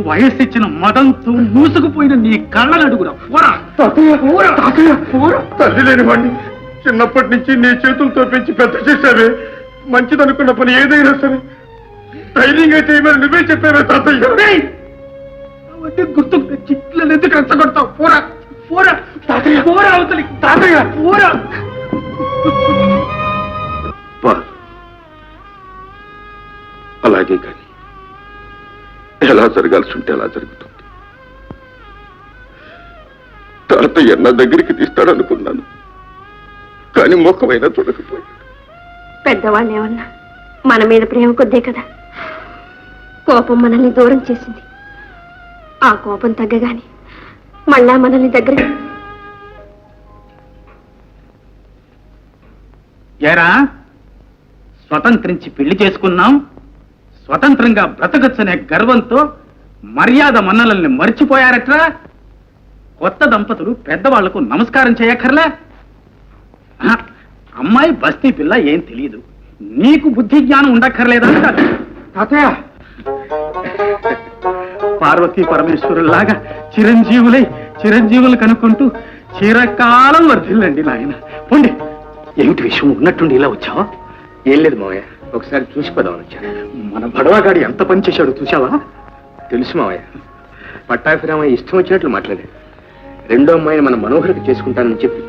వయస్సు ఇచ్చిన మదంతో మూసుకుపోయిన నీ కళ్ళను అడుగురా తల్లి లేని వాడిని చిన్నప్పటి నుంచి నీ చేతులతో పెంచి పెద్ద చేశావే. మంచిదనుకున్న పని ఏదైనా సరే. ధైర్యంగా చేయమని నువ్వే చెప్పావే తాతయ్య! అవన్నీ గుర్తుకు తెచ్చి పిల్లలు ఎందుకు రెచ్చగొడతావు పోరా. పోరా. తాతయ్య! పోరా అవతలి తాతయ్య! పోరా. అలాగే కానీ ఎలా జరగాల్సి ఉంటే అలా జరుగుతుంది. తాతయ్య నా దగ్గరికి తీస్తాడనుకున్నాను. కానీ ముఖమైనా చూడకపోయాడు. పెద్దవాళ్ళు ఏమన్నా మన మీద ప్రేమ కొద్దే కదా? కోపం మనల్ని దూరం చేసింది. ఆ కోపం తగ్గగానే మళ్ళా మనల్ని దగ్గర ఏరా? స్వతంత్రించి పెళ్ళి చేసుకున్నాం స్వతంత్రంగా బ్రతకచ్చనే గర్వంతో మర్యాద మన్నలల్ని మర్చిపోయారట్రా? కొత్త దంపతులు పెద్దవాళ్ళకు నమస్కారం చేయక్కర్లే? అమ్మాయి బస్తీ పిల్ల ఏం తెలియదు. నీకు బుద్ధి జ్ఞానం ఉండక్కర్లేదంట. తాతయ్య! పార్వతీ పరమేశ్వరులాగా చిరంజీవులై చిరంజీవులు కనుక్కుంటూ చిరకాలం వర్ధిల్లండి నాయన. పోండి. ఏమిటి విషయం? ఉన్నట్టుండి ఇలా వచ్చావా? ఏం లేదు మావయ్య. ఒకసారి చూసి పోదామని వచ్చాను. మన బడవాగాడు ఎంత పని చేశాడు చూసావా తెలుసు మావయ్య. పట్టాభిరామయ్య ఇష్టం వచ్చినట్లు మాట్లాడాడు. రెండో అమ్మాయిని మన మనోహరికి చేసుకుంటానని చెప్పి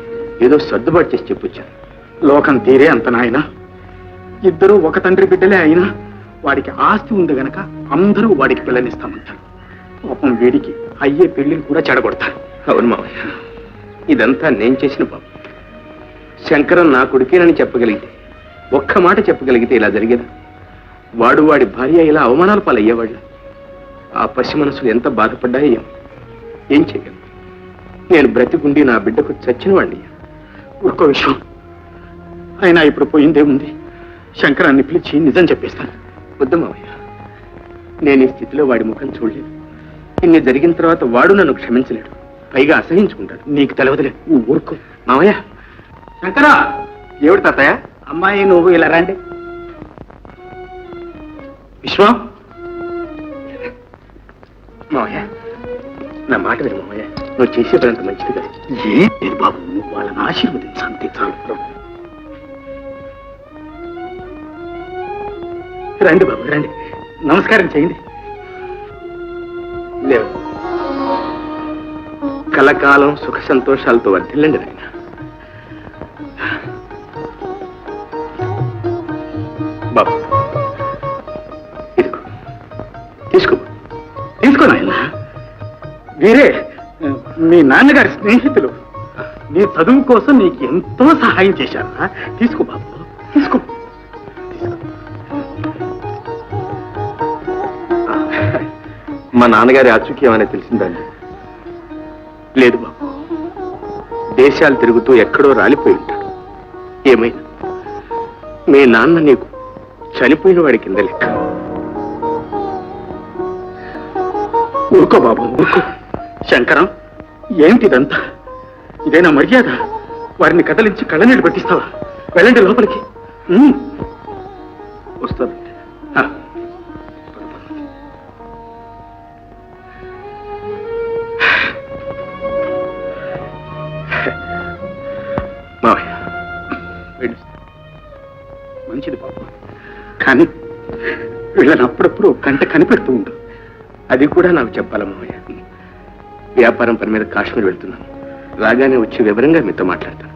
ఏదో సర్దుబాటు చేసి చెప్పొచ్చాను. లోకం తీరే అంత నాయన. ఇద్దరూ ఒక తండ్రి బిడ్డలే అయినా వాడికి ఆస్తి ఉంది గనక అందరూ వాడికి పిల్లనిస్తామంటారు పాపం వీడికి అయ్యే పెళ్ళిని కూడా చెడగొడతారు. అవును మావయ్య. ఇదంతా నేను చేసిన పాపం. శంకరం నా కొడుకేనని చెప్పగలిగితే ఒక్క మాట చెప్పగలిగితే ఇలా జరిగేదా? వాడు వాడి భార్య ఇలా అవమానాల పాలయ్యేవాళ్ళ. ఆ పసి మనసులు ఎంత బాధపడ్డాయో ఏం చేయగలను నేను బ్రతికుండి నా బిడ్డకు చచ్చిన వాడిని ఒక్క విషయం. అయినా ఇప్పుడు పోయిందేముంది శంకరాన్ని పిలిచి నిజం చెప్పేస్తాను. వద్దు మావయ్య. నేను ఈ స్థితిలో వాడి ముఖం చూడలేదు. ఇన్ని జరిగిన తర్వాత వాడు నన్ను క్షమించలేడు. పైగా అసహించుకుంటాడు. నీకు తెలవదులే. ఊరుకో. మావయ్య. శంకరా! ఏమిటి తాతయ్య? అమ్మాయి నువ్వు ఇలా రండి. విశ్వం? నా మాట విను మావయ్య. నువ్వు చేసే పని అంత మంచిది కాదు. ఏం? లేదు బాబు నువ్వు వాళ్ళని ఆశీర్వదించు. అంతే చాలు. రండి బాబు రండి. నమస్కారం చేయండి. లేవు. కలకాలం సుఖ సంతోషాలతో వర్ధిల్లండి నాయన. వీరే మీ నాన్నగారి స్నేహితులు. నీ చదువు కోసం నీకు ఎంతో సహాయం చేశారా. తీసుకో బాబు. తీసుకో. మా నాన్నగారి ఆచూక్యం ఏమైనా తెలిసిందండి లేదు బాబు. దేశాలు తిరుగుతూ ఎక్కడో రాలిపోయి ఉంటాడు ఏమైనా? మీ నాన్న నీకు చనిపోయిన వాడి కింద లెక్క. ఊరుకో బాబు ఊరుకో. శంకరం ఏమిటిదంతా? ఇదేనా మర్యాద? వారిని కదలించి కళ్ళనీళ్ళు పట్టిస్తావా? వెళ్ళండి లోపలికి. వస్తుంది ఆ. మావయ్య మంచిది పాప. కానీ వీళ్ళని అప్పుడప్పుడు కంట కనిపెడుతూ ఉండు. అది కూడా నాకు చెప్పాలి మావయ్య? వ్యాపారం పని మీద కాశ్మీర్ వెళ్తున్నాను. రాగానే వచ్చి వివరంగా మీతో మాట్లాడతాను.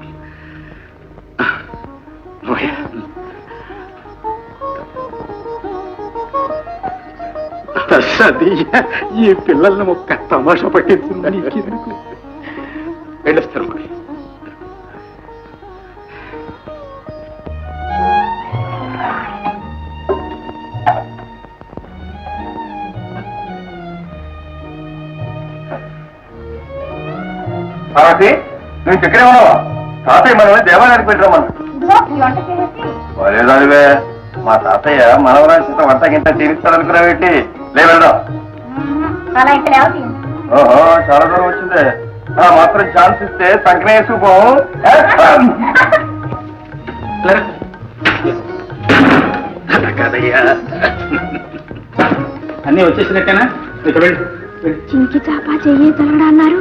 ఈ పిల్లల్ని ఒక్క తమాషా పట్టించిందని నువ్వు ఇక్కడే ఉన్నావా? తాతయ్య మనల్ని దేవాలయానికి పెట్టిరమ్మన్నా లేదానివే మా తాతయ్య మనవరాని చేత వంట గింట తీరుస్తాడనుకున్నావేంటి లే వెళ్దాం. ఇక్కడ ఓహో చాలా దూరం వచ్చిందే. ఆ మాత్రం ఛాన్స్ ఇస్తే సంకనే వేసుకుపోం అలా కాదయ్యా. అన్నీ వచ్చేసినట్టేనా? ఇక వెళ్ళు. చింకి చాపా చెయ్యి తలడా అన్నారు.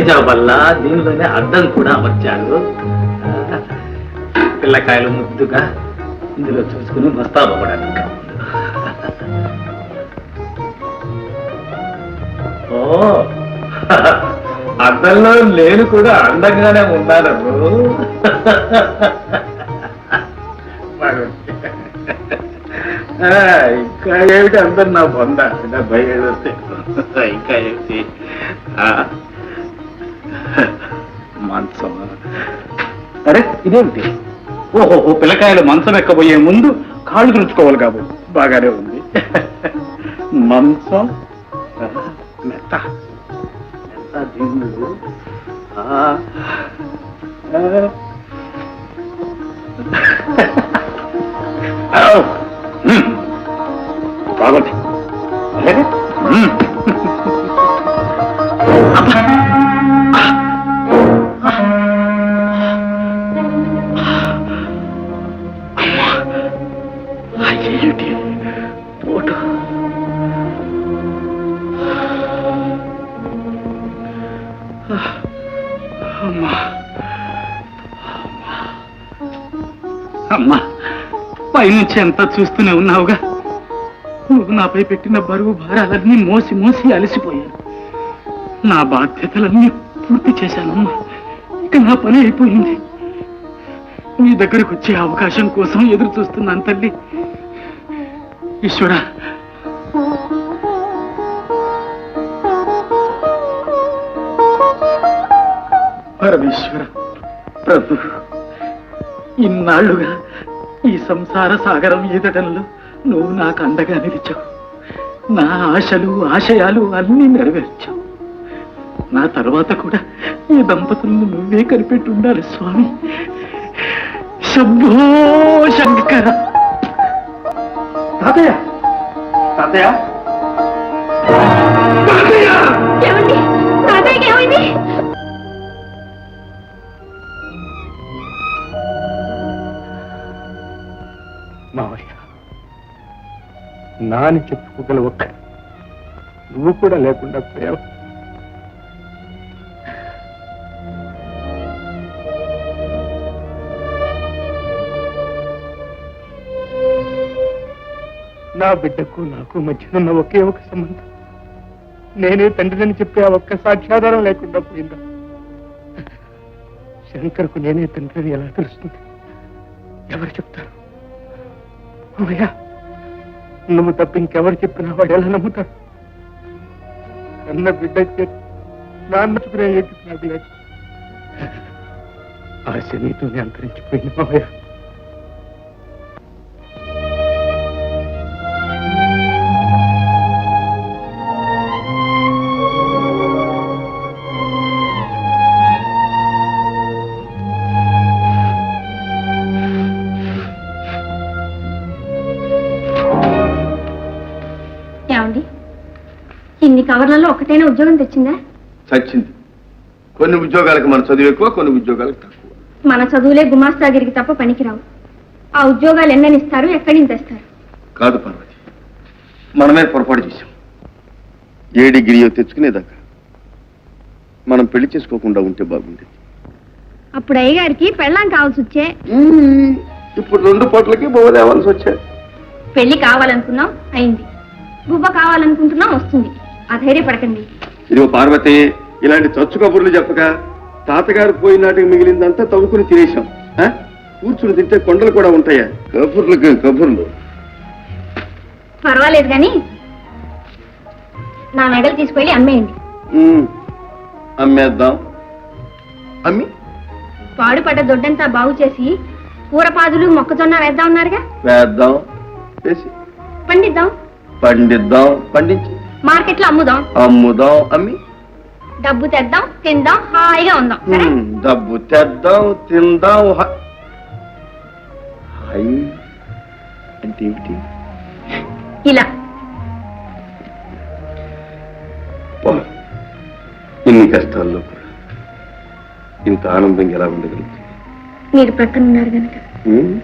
మేజా వల్ల దీనిలోనే అర్థం కూడా అమర్చాను పిల్లకాయలు ముద్దుగా ఇందులో చూసుకుని మస్తాబవ్వడానికి ఓ అద్దంలో నేను కూడా అందంగానే ఉన్నాను ఆ, ఇంకా ఏమిటి అందరు నా బొంద? డెబ్బై ఏడు వస్తే ఇంకా ఏమిటి? ఆ, మంచం అరే ఇదేమిటి? ఓహో పిల్లకాయలు మంచం ఎక్కబోయే ముందు కాళ్ళు తుడుచుకోవాలి కాబో. బాగానే ఉంది. మంచం మెత్త. మెత్త దిండు. పైనుంచి ఎంత చూస్తూనే ఉన్నావుగా. నువ్వు నాపై పెట్టిన బరువు భారాలన్నీ మోసి మోసి అలసిపోయాను నా బాధ్యతలన్నీ పూర్తి చేశానమ్మా. ఇక నా పని అయిపోయింది. నీ దగ్గరకు వచ్చే అవకాశం కోసం ఎదురు చూస్తున్నాను తల్లి. ఈశ్వర. పరమేశ్వర ప్రభు ఇన్నాళ్ళుగా ఈ సంసార సాగరం ఈదటంలో నువ్వు నాకు అండగా నిలిచావు. నా ఆశలు ఆశయాలు అన్నీ నెరవేర్చావు. నా తర్వాత కూడా ఈ దంపతులను నువ్వే కనిపెట్టి ఉండాలి స్వామి. శంభో శంకర. తాతయ్య! తాతయ్య! ఏమండి? తాతయ్యకి ఏమైంది? మావయ్య. నాని చెప్పుకోగల ఒక్క నువ్వు కూడా లేకుండా పోయావు. నా బిడ్డకు నాకు మధ్యనున్న ఒకే ఒక సంబంధం. నేనే తండ్రిని చెప్పే ఆ ఒక్క సాక్ష్యాధారం లేకుండా పోయిందా? శంకర్కు నేనే తండ్రిని ఎలా తెలుస్తుంది? ఎవరు చెప్తారు? నువ్వయ్యా నువ్వు తప్ప ఇంకెవరు చెప్పినా వాడు ఎలా నమ్ముతాడు? కన్న బిడ్డ నాన్న చుకునే నాకు లేదు ఆశ అంతరించిపోయింది మావయ్య. ఆవరణలో ఒకటైనా ఉద్యోగం తెచ్చిందా? చచ్చింది. కొన్ని ఉద్యోగాలకు మన చదువు ఎక్కువ కొన్ని ఉద్యోగాలకు తక్కువ. మన చదువులే గుమాస్తాగిరికి తప్ప పనికిరావు. ఆ ఉద్యోగాలు ఎన్నని ఇస్తారు ఎక్కడి నుంచి తెస్తారు? కాదు పార్వతి మనమే పొరపాటు చేశాం. ఏ డిగ్రీయో తెచ్చుకునేదాకా మనం పెళ్ళి చేసుకోకుండా ఉంటే బాగుండేది. అప్పుడు అయ్యగారికి పెళ్ళాం కావాల్సి వచ్చే. ఇప్పుడు రెండు పూటలకి బొవ్వ తేవాల్సి వచ్చాడు పెళ్ళి కావాలనుకున్నాం అయింది. గుబ్బ కావాలనుకుంటున్నాం వస్తుంది. ఆ ధైర్యపడకండి ఇదిగో పార్వతి ఇలాంటి చచ్చు కబుర్లు చెప్పక తాతగారు పోయినాటికి మిగిలిందంతా తవ్వుకుని తినేశాం. ఆ? కూర్చుని తింటే కొండలు కూడా ఉంటాయా? కబుర్లు కబుర్లు. పర్వాలేదు కానీ నా మెడలు తీసుకెళ్ళి అమ్మేయండి. ఉమ్, అమ్మేద్దాం. అమ్మి? పాడుపడ్డ దొడ్డంతా బాగు చేసి కూరపాదులు మొక్కజొన్న వేద్దాం ఉన్నారుగా వేద్దాం. వేసి పండిద్దాం. పండిద్దాం. పండించి. మార్కెట్లో అమ్ముదాం. అమ్ముదాం అమ్మి. డబ్బు తెద్దాం తిందాం హాయిగా ఉందాం. సరే? డబ్బు తెద్దాం తిందాం హ- హై. అంటే ఏమిటి? ఇలా. పో. ఇన్ని కష్టాల్లో కూడా ఇంత ఆనందంగా ఎలా ఉండగలుగుతుంది మీరు ప్రక్కన ఉన్నారు కనుక ఉమ్?